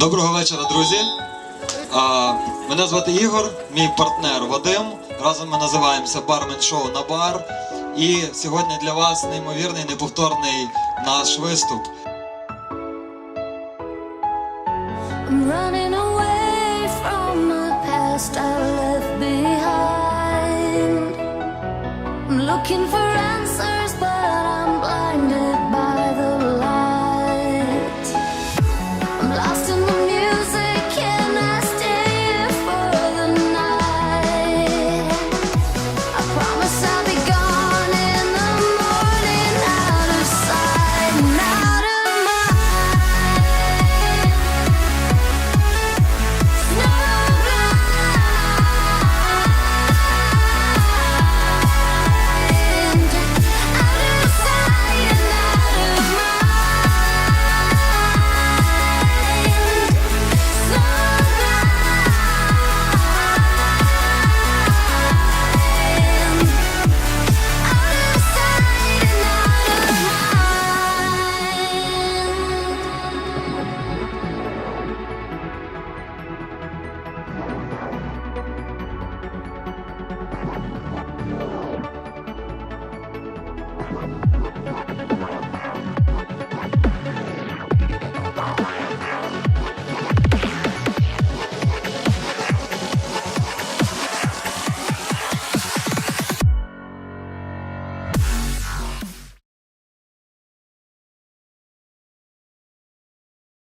Доброго вечора, друзі. А, мене звати Ігор, мій партнер Вадим. Разом ми називаємося Бармен Шоу на бар. І сьогодні для вас неймовірний, неповторний наш виступ. I'm running away from. I'm looking for